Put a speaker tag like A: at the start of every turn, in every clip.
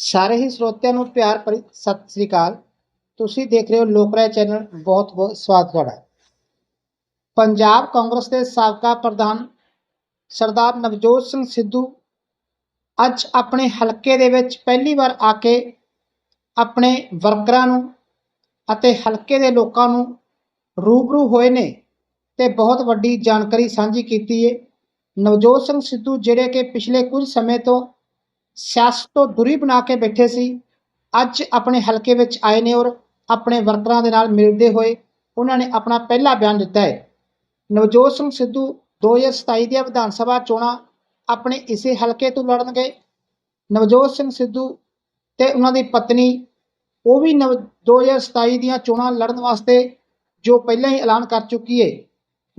A: ਸਾਰੇ ਹੀ ਸਰੋਤਿਆਂ ਨੂੰ ਪਿਆਰ ਭਰੀ ਸਤਿ ਸ੍ਰੀ ਅਕਾਲ। ਤੁਸੀਂ ਦੇਖ ਰਹੇ ਹੋ ਲੋਕ ਰਾਏ ਚੈਨਲ। ਬਹੁਤ ਬਹੁਤ ਸਵਾਗਤ ਤੁਹਾਡਾ। ਪੰਜਾਬ ਕਾਂਗਰਸ ਦੇ ਸਾਬਕਾ ਪ੍ਰਧਾਨ ਸਰਦਾਰ ਨਵਜੋਤ ਸਿੰਘ ਸਿੱਧੂ ਅੱਜ ਆਪਣੇ ਹਲਕੇ ਦੇ ਵਿੱਚ ਪਹਿਲੀ ਵਾਰ ਆ ਕੇ ਆਪਣੇ ਵਰਕਰਾਂ ਨੂੰ ਅਤੇ ਹਲਕੇ ਦੇ ਲੋਕਾਂ ਨੂੰ ਰੂਬਰੂ ਹੋਏ ਨੇ ਤੇ ਬਹੁਤ ਵੱਡੀ ਜਾਣਕਾਰੀ ਸਾਂਝੀ ਕੀਤੀ ਹੈ ਨਵਜੋਤ ਸਿੰਘ ਸਿੱਧੂ ਜਿਹੜੇ ਕਿ ਪਿਛਲੇ ਕੁਝ ਸਮੇਂ ਤੋਂ ਸਿਆਸਤ ਤੋਂ ਦੂਰੀ ਬਣਾ ਕੇ ਬੈਠੇ ਸੀ। ਅੱਜ ਆਪਣੇ ਹਲਕੇ ਵਿੱਚ ਆਏ ਨੇ ਔਰ ਆਪਣੇ ਵਰਕਰਾਂ ਦੇ ਨਾਲ ਮਿਲਦੇ ਹੋਏ ਉਹਨਾਂ ਨੇ ਆਪਣਾ ਪਹਿਲਾ ਬਿਆਨ ਦਿੱਤਾ ਹੈ। ਨਵਜੋਤ ਸਿੰਘ ਸਿੱਧੂ 2027 ਦੀਆਂ ਵਿਧਾਨ ਸਭਾ ਚੋਣਾਂ ਆਪਣੇ ਇਸੇ ਹਲਕੇ ਤੋਂ ਲੜਨਗੇ। ਨਵਜੋਤ ਸਿੰਘ ਸਿੱਧੂ ਤੇ ਉਹਨਾਂ ਦੀ ਪਤਨੀ, ਉਹ ਵੀ ਨਵ 2027 ਦੀਆਂ ਚੋਣਾਂ ਲੜਨ ਵਾਸਤੇ ਜੋ ਪਹਿਲਾਂ ਹੀ ਐਲਾਨ ਕਰ ਚੁੱਕੀ ਹੈ।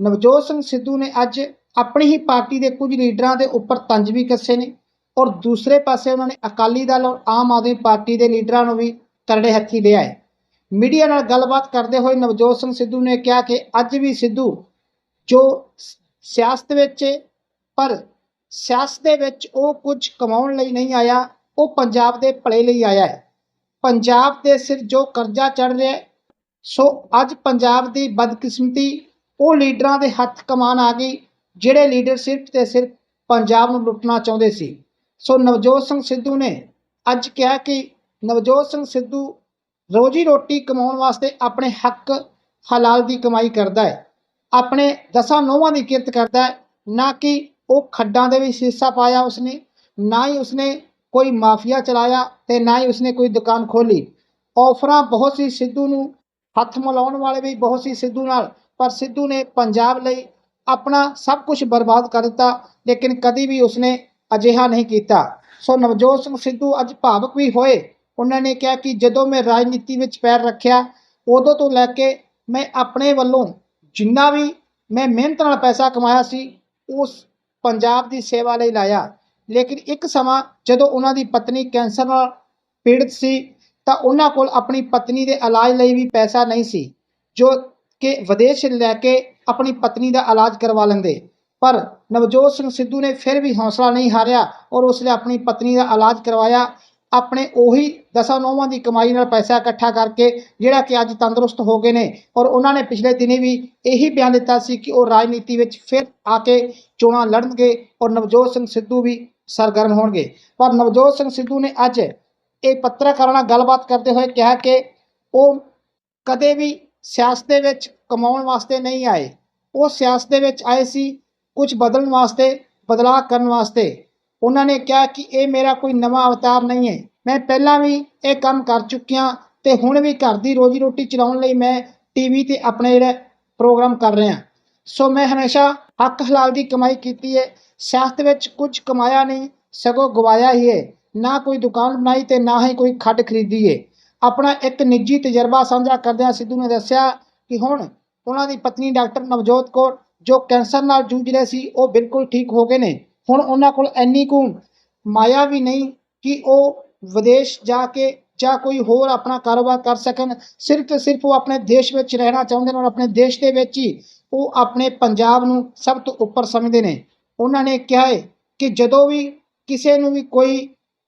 A: ਨਵਜੋਤ ਸਿੰਘ ਸਿੱਧੂ ਨੇ ਅੱਜ ਆਪਣੀ ਹੀ ਪਾਰਟੀ ਦੇ ਕੁਝ ਲੀਡਰਾਂ ਦੇ ਉੱਪਰ ਤੰਜ ਵੀ ਕੱਸੇ ਨੇ। ਔਰ ਦੂਸਰੇ ਪਾਸੇ ਉਹਨਾਂ ਨੇ ਅਕਾਲੀ ਦਲ ਔਰ ਆਮ ਆਦਮੀ ਪਾਰਟੀ ਦੇ ਲੀਡਰਾਂ ਨੂੰ ਵੀ ਕਰੜੇ ਹੱਥੀ ਲਿਆ ਹੈ। ਮੀਡੀਆ ਨਾਲ ਗੱਲਬਾਤ ਕਰਦੇ ਹੋਏ ਨਵਜੋਤ ਸਿੰਘ ਸਿੱਧੂ ਨੇ ਕਿਹਾ ਕਿ ਅੱਜ ਵੀ ਸਿੱਧੂ ਜੋ ਸਿਆਸਤ ਵਿੱਚ ਹੈ, ਪਰ ਸਿਆਸਤ ਦੇ ਵਿੱਚ ਉਹ ਕੁਝ ਕਮਾਉਣ ਲਈ ਨਹੀਂ ਆਇਆ ਉਹ ਪੰਜਾਬ ਦੇ ਭਲੇ ਲਈ ਆਇਆ ਹੈ। ਪੰਜਾਬ ਦੇ ਸਿਰ ਜੋ ਕਰਜ਼ਾ ਚੜ ਰਿਹਾ ਸੋ ਅੱਜ ਪੰਜਾਬ ਦੀ ਬਦਕਿਸਮਤੀ ਉਹ ਲੀਡਰਾਂ ਦੇ ਹੱਥ ਕਮਾਨ ਆ ਗਈ ਜਿਹੜੇ ਲੀਡਰ ਸਿਰਫ ਤੇ ਸਿਰਫ ਪੰਜਾਬ ਨੂੰ ਲੁੱਟਣਾ ਚਾਹੁੰਦੇ ਸੀ। ਸੋ ਨਵਜੋਤ ਸਿੰਘ ਸਿੱਧੂ ਨੇ ਅੱਜ ਕਿਹਾ ਕਿ ਨਵਜੋਤ ਸਿੰਘ ਸਿੱਧੂ ਰੋਜੀ ਰੋਟੀ ਕਮਾਉਣ ਵਾਸਤੇ ਆਪਣੇ ਹੱਕ, ਹਲਾਲ ਦੀ ਕਮਾਈ ਕਰਦਾ ਹੈ। ਆਪਣੇ ਦਸਾਂ ਨੋਹਾਂ ਦੀ ਕਿਰਤ ਕਰਦਾ ਹੈ। ਨਾ ਕਿ ਉਹ ਖੱਡਾਂ ਦੇ ਵਿੱਚ ਹਿੱਸਾ ਪਾਇਆ ਉਸਨੇ, ਨਾ ਹੀ ਉਸਨੇ ਕੋਈ ਮਾਫੀਆ ਚਲਾਇਆ ਤੇ ਨਾ ਹੀ ਉਸਨੇ ਕੋਈ ਦੁਕਾਨ ਖੋਲੀ ਆਫਰਾਂ ਬਹੁਤ ਸੀ ਸਿੱਧੂ ਨੂੰ, ਹੱਥ ਮਿਲਾਉਣ ਵਾਲੇ ਵੀ ਬਹੁਤ ਸੀ ਸਿੱਧੂ ਨਾਲ, ਪਰ ਸਿੱਧੂ ਨੇ ਪੰਜਾਬ ਲਈ ਆਪਣਾ ਸਭ ਕੁਝ ਬਰਬਾਦ ਕਰ ਦਿੱਤਾ, ਲੇਕਿਨ ਕਦੀ ਵੀ ਉਸਨੇ ਅਜਿਹਾ ਨਹੀਂ ਕੀਤਾ। ਸੋ ਨਵਜੋਤ ਸਿੰਘ ਸਿੱਧੂ ਅੱਜ ਭਾਵਕ ਵੀ ਹੋਏ। ਉਹਨਾਂ ਨੇ ਕਿਹਾ ਕਿ ਜਦੋਂ ਮੈਂ ਰਾਜਨੀਤੀ ਵਿੱਚ ਪੈਰ ਰੱਖਿਆ, ਉਦੋਂ ਤੋਂ ਲੈ ਕੇ ਮੈਂ ਆਪਣੇ ਵੱਲੋਂ ਜਿੰਨਾ ਵੀ ਮੈਂ ਮਿਹਨਤ ਨਾਲ ਪੈਸਾ ਕਮਾਇਆ ਸੀ, ਉਸ ਪੰਜਾਬ ਦੀ ਸੇਵਾ ਲਈ ਲਾਇਆ। ਲੇਕਿਨ ਇੱਕ ਸਮਾਂ ਜਦੋਂ ਉਹਨਾਂ ਦੀ ਪਤਨੀ ਕੈਂਸਰ ਨਾਲ ਪੀੜਤ ਸੀ, ਤਾਂ ਉਹਨਾਂ ਕੋਲ ਆਪਣੀ ਪਤਨੀ ਦੇ ਇਲਾਜ ਲਈ ਵੀ ਪੈਸਾ ਨਹੀਂ ਸੀ, ਜੋ ਕਿ ਵਿਦੇਸ਼ ਲੈ ਕੇ ਆਪਣੀ ਪਤਨੀ ਦਾ ਇਲਾਜ ਕਰਵਾ ਲੈਂਦੇ। ਪਰ ਨਵਜੋਤ ਸਿੰਘ ਸਿੱਧੂ ਨੇ ਫਿਰ ਵੀ ਹੌਸਲਾ ਨਹੀਂ ਹਾਰਿਆ ਔਰ ਉਸਨੇ ਆਪਣੀ ਪਤਨੀ ਦਾ ਇਲਾਜ ਕਰਵਾਇਆ। ਆਪਣੇ ਉਹੀ ਦਸਾਂ ਨੌਵਾਂ ਦੀ ਕਮਾਈ ਨਾਲ ਪੈਸਾ ਇਕੱਠਾ ਕਰਕੇ, ਜਿਹੜਾ ਕਿ ਅੱਜ ਤੰਦਰੁਸਤ ਹੋ ਗਏ ਨੇ ਔਰ ਉਹਨਾਂ ਨੇ ਪਿਛਲੇ ਦਿਨੀ ਵੀ ਇਹੀ ਬਿਆਨ ਦਿੱਤਾ ਸੀ ਕਿ ਉਹ ਰਾਜਨੀਤੀ ਵਿੱਚ ਫਿਰ ਆ ਕੇ ਚੋਣਾਂ ਲੜਨਗੇ ਔਰ ਨਵਜੋਤ ਸਿੰਘ ਸਿੱਧੂ ਵੀ ਸਰਗਰਮ ਹੋਣਗੇ। ਪਰ ਨਵਜੋਤ ਸਿੰਘ ਸਿੱਧੂ ਨੇ ਅੱਜ ਇਹ ਪੱਤਰਕਾਰਾਂ ਨਾਲ ਗੱਲਬਾਤ ਕਰਦੇ ਹੋਏ ਕਿਹਾ ਕਿ ਉਹ ਕਦੇ ਵੀ ਸਿਆਸਤ ਦੇ ਵਿੱਚ ਕਮਾਉਣ ਵਾਸਤੇ ਨਹੀਂ ਆਏ। ਉਹ ਸਿਆਸਤ ਦੇ ਵਿੱਚ ਆਏ ਸੀ ਕੁਝ ਬਦਲਣ ਵਾਸਤੇ, ਬਦਲਾਅ ਕਰਨ ਵਾਸਤੇ। ਉਹਨਾਂ ਨੇ ਕਿਹਾ ਕਿ ਇਹ ਮੇਰਾ ਕੋਈ ਨਵਾਂ ਅਵਤਾਰ ਨਹੀਂ ਹੈ। ਮੈਂ ਪਹਿਲਾਂ ਵੀ ਇਹ ਕੰਮ ਕਰ ਚੁੱਕਿਆ ਤੇ ਹੁਣ ਵੀ ਘਰ ਦੀ ਰੋਜੀ ਰੋਟੀ ਚਲਾਉਣ ਲਈ ਮੈਂ ਟੀਵੀ ਤੇ ਆਪਣੇ ਜਿਹੜਾ ਪ੍ਰੋਗਰਾਮ ਕਰ ਰਿਹਾ। ਸੋ ਮੈਂ ਹਮੇਸ਼ਾ ਹੱਕ ਹਲਾਲ ਦੀ ਕਮਾਈ ਕੀਤੀ ਹੈ। ਸਿਆਸਤ ਵਿੱਚ ਕੁਝ ਕਮਾਇਆ ਨਹੀਂ, ਸਗੋਂ ਗਵਾਇਆ ਹੀ ਹੈ। ਨਾ ਕੋਈ ਦੁਕਾਨ ਬਣਾਈ ਤੇ ਨਾ ਹੀ ਕੋਈ ਖੱਡ ਖਰੀਦੀ ਹੈ। ਆਪਣਾ ਇੱਕ ਨਿੱਜੀ ਤਜਰਬਾ ਸਾਂਝਾ ਕਰਦਿਆਂ ਸਿੱਧੂ ਨੇ ਦੱਸਿਆ ਕਿ ਹੁਣ ਉਹਨਾਂ ਦੀ ਪਤਨੀ ਡਾਕਟਰ ਨਵਜੋਤ ਕੌਰ ਜੋ ਕੈਂਸਰ ਨਾਲ ਜੂਝ ਰਹੇ ਸੀ, ਉਹ ਬਿਲਕੁਲ ਠੀਕ ਹੋ ਗਏ ਨੇ। ਹੁਣ ਉਹਨਾਂ ਕੋਲ ਇੰਨੀ ਕੁ ਮਾਇਆ ਵੀ ਨਹੀਂ ਕਿ ਉਹ ਵਿਦੇਸ਼ ਜਾ ਕੇ ਜਾਂ ਕੋਈ ਹੋਰ ਆਪਣਾ ਕਾਰੋਬਾਰ ਕਰ ਸਕਣ। ਸਿਰਫ ਤੇ ਸਿਰਫ ਉਹ ਆਪਣੇ ਦੇਸ਼ ਵਿੱਚ ਰਹਿਣਾ ਚਾਹੁੰਦੇ ਨੇ ਔਰ ਆਪਣੇ ਦੇਸ਼ ਦੇ ਵਿੱਚ ਹੀ ਉਹ ਆਪਣੇ ਪੰਜਾਬ ਨੂੰ ਸਭ ਤੋਂ ਉੱਪਰ ਸਮਝਦੇ ਨੇ। ਉਹਨਾਂ ਨੇ ਕਿਹਾ ਹੈ ਕਿ ਜਦੋਂ ਵੀ ਕਿਸੇ ਨੂੰ ਵੀ ਕੋਈ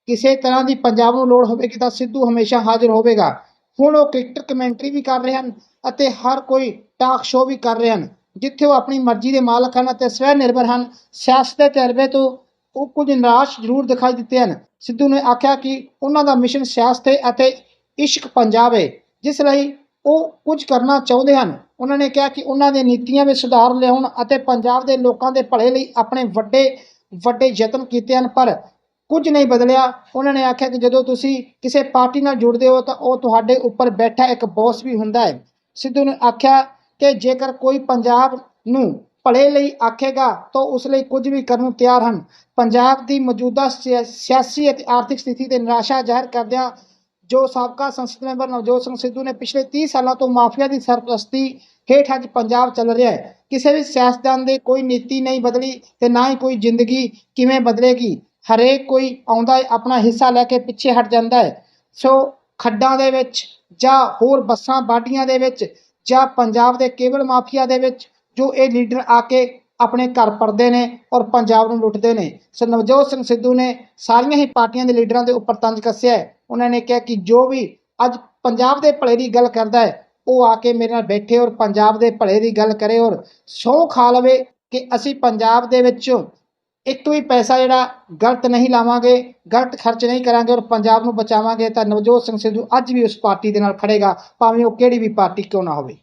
A: ਕਿਸੇ ਤਰ੍ਹਾਂ ਦੀ ਪੰਜਾਬ ਨੂੰ ਲੋੜ ਹੋਵੇਗੀ ਤਾਂ ਸਿੱਧੂ ਹਮੇਸ਼ਾ ਹਾਜ਼ਰ ਹੋਵੇਗਾ। ਹੁਣ ਉਹ ਕ੍ਰਿਕਟ ਕਮੈਂਟਰੀ ਵੀ ਕਰ ਰਹੇ ਹਨ ਅਤੇ ਹਰ ਕੋਈ ਟਾਕ ਸ਼ੋਅ ਵੀ ਕਰ ਰਹੇ ਹਨ। ਜਿੱਥੇ ਉਹ ਆਪਣੀ ਮਰਜ਼ੀ ਦੇ ਮਾਲਕ ਹਨ ਅਤੇ ਸਵੈ ਨਿਰਭਰ ਹਨ, ਸਿਆਸਤ ਦੇ ਤਜਰਬੇ ਤੋਂ ਉਹ ਕੁਝ ਨਿਰਾਸ਼ ਜ਼ਰੂਰ ਦਿਖਾਈ ਦਿੱਤੇ ਹਨ। ਸਿੱਧੂ ਨੇ ਆਖਿਆ ਕਿ ਉਹਨਾਂ ਦਾ ਮਿਸ਼ਨ ਸਿਆਸਤ ਹੈ ਅਤੇ ਇਸ਼ਕ ਪੰਜਾਬ ਹੈ, ਜਿਸ ਲਈ ਉਹ ਕੁਝ ਕਰਨਾ ਚਾਹੁੰਦੇ ਹਨ। ਉਹਨਾਂ ਨੇ ਕਿਹਾ ਕਿ ਉਹਨਾਂ ਦੇ ਨੀਤੀਆਂ ਵਿੱਚ ਸੁਧਾਰ ਲਿਆਉਣ ਅਤੇ ਪੰਜਾਬ ਦੇ ਲੋਕਾਂ ਦੇ ਭਲੇ ਲਈ ਆਪਣੇ ਵੱਡੇ ਵੱਡੇ ਯਤਨ ਕੀਤੇ ਹਨ, ਪਰ ਕੁਝ ਨਹੀਂ ਬਦਲਿਆ। ਉਹਨਾਂ ਨੇ ਆਖਿਆ ਕਿ ਜਦੋਂ ਤੁਸੀਂ ਕਿਸੇ ਪਾਰਟੀ ਨਾਲ ਜੁੜਦੇ ਹੋ ਤਾਂ ਉਹ ਤੁਹਾਡੇ ਉੱਪਰ ਬੈਠਾ ਇੱਕ ਬੌਸ ਵੀ ਹੁੰਦਾ ਹੈ। ਸਿੱਧੂ ਨੇ ਆਖਿਆ ਕਿ ਜੇਕਰ ਕੋਈ ਪੰਜਾਬ ਨੂੰ ਭਲੇ ਲਈ ਆਖੇਗਾ, ਤਾਂ ਉਸ ਲਈ ਕੁਝ ਵੀ ਕਰਨ ਨੂੰ ਤਿਆਰ ਹਨ। ਪੰਜਾਬ ਦੀ ਮੌਜੂਦਾ ਸਿਆ- ਸਿਆਸੀ ਅਤੇ ਆਰਥਿਕ ਸਥਿਤੀ ਤੇ ਨਿਰਾਸ਼ਾ ਜ਼ਾਹਿਰ ਕਰਦਿਆਂ ਜੋ ਸਾਬਕਾ ਸੰਸਦ ਮੈਂਬਰ ਨਵਜੋਤ ਸਿੰਘ ਸਿੱਧੂ ਨੇ ਪਿਛਲੇ 30 ਸਾਲਾਂ ਤੋਂ ਮਾਫੀਆ ਦੀ ਸਰਪ੍ਰਸਤੀ ਹੇਠ ਅੱਜ ਪੰਜਾਬ ਚੱਲ ਰਿਹਾ ਹੈ। ਕਿਸੇ ਵੀ ਸਿਆਸਤਦਾਨ ਦੀ ਕੋਈ ਨੀਤੀ ਨਹੀਂ ਬਦਲੀ ਤੇ ਨਾ ਹੀ ਕੋਈ ਜ਼ਿੰਦਗੀ ਕਿਵੇਂ ਬਦਲੇਗੀ? ਹਰੇਕ ਕੋਈ ਆਉਂਦਾ ਹੈ, ਆਪਣਾ ਹਿੱਸਾ ਲੈ ਕੇ ਪਿੱਛੇ ਹਟ ਜਾਂਦਾ ਹੈ। ਸੋ ਖੱਡਾਂ ਦੇ ਵਿੱਚ ਜਾਂ ਹੋਰ ਬੱਸਾਂ, ਬਾਡੀਆਂ ਦੇ ਵਿੱਚ ਜਾਂ ਪੰਜਾਬ ਦੇ ਕੇਬਲ ਮਾਫੀਆ ਦੇ ਵਿੱਚ ਜੋ ਇਹ ਲੀਡਰ ਆ ਕੇ ਆਪਣੇ ਘਰ ਪਰਦੇ ਨੇ ਔਰ ਪੰਜਾਬ ਨੂੰ ਲੁੱਟਦੇ ਨੇ। ਸੋ ਨਵਜੋਤ ਸਿੰਘ ਸਿੱਧੂ ਨੇ ਸਾਰੀਆਂ ਹੀ ਪਾਰਟੀਆਂ ਦੇ ਲੀਡਰਾਂ ਦੇ ਉੱਪਰ ਤੰਜ ਕੱਸਿਆ ਹੈ। ਉਹਨਾਂ ਨੇ ਕਿਹਾ ਕਿ ਜੋ ਵੀ ਅੱਜ ਪੰਜਾਬ ਦੇ ਭਲੇ ਦੀ ਗੱਲ ਕਰਦਾ ਹੈ, ਉਹ ਆ ਕੇ ਮੇਰੇ ਨਾਲ ਬੈਠੇ ਔਰ ਪੰਜਾਬ ਦੇ ਭਲੇ ਦੀ ਗੱਲ ਕਰੇ ਔਰ ਸਹੁੰ ਖਾ ਲਵੇ ਕਿ ਅਸੀਂ ਪੰਜਾਬ ਦੇ ਵਿੱਚ ਇੱਕ ਵੀ ਪੈਸਾ ਜਿਹੜਾ ਗਲਤ ਨਹੀਂ ਲਾਵਾਂਗੇ, ਗਲਤ ਖਰਚ ਨਹੀਂ ਕਰਾਂਗੇ ਔਰ ਪੰਜਾਬ ਨੂੰ ਬਚਾਵਾਂਗੇ ਤਾਂ ਨਵਜੋਤ ਸਿੰਘ ਸਿੱਧੂ ਅੱਜ ਵੀ ਉਸ ਪਾਰਟੀ ਦੇ ਨਾਲ ਖੜੇਗਾ, ਭਾਵੇਂ ਉਹ ਕਿਹੜੀ ਵੀ ਪਾਰਟੀ ਕਿਉਂ ਨਾ ਹੋਵੇ।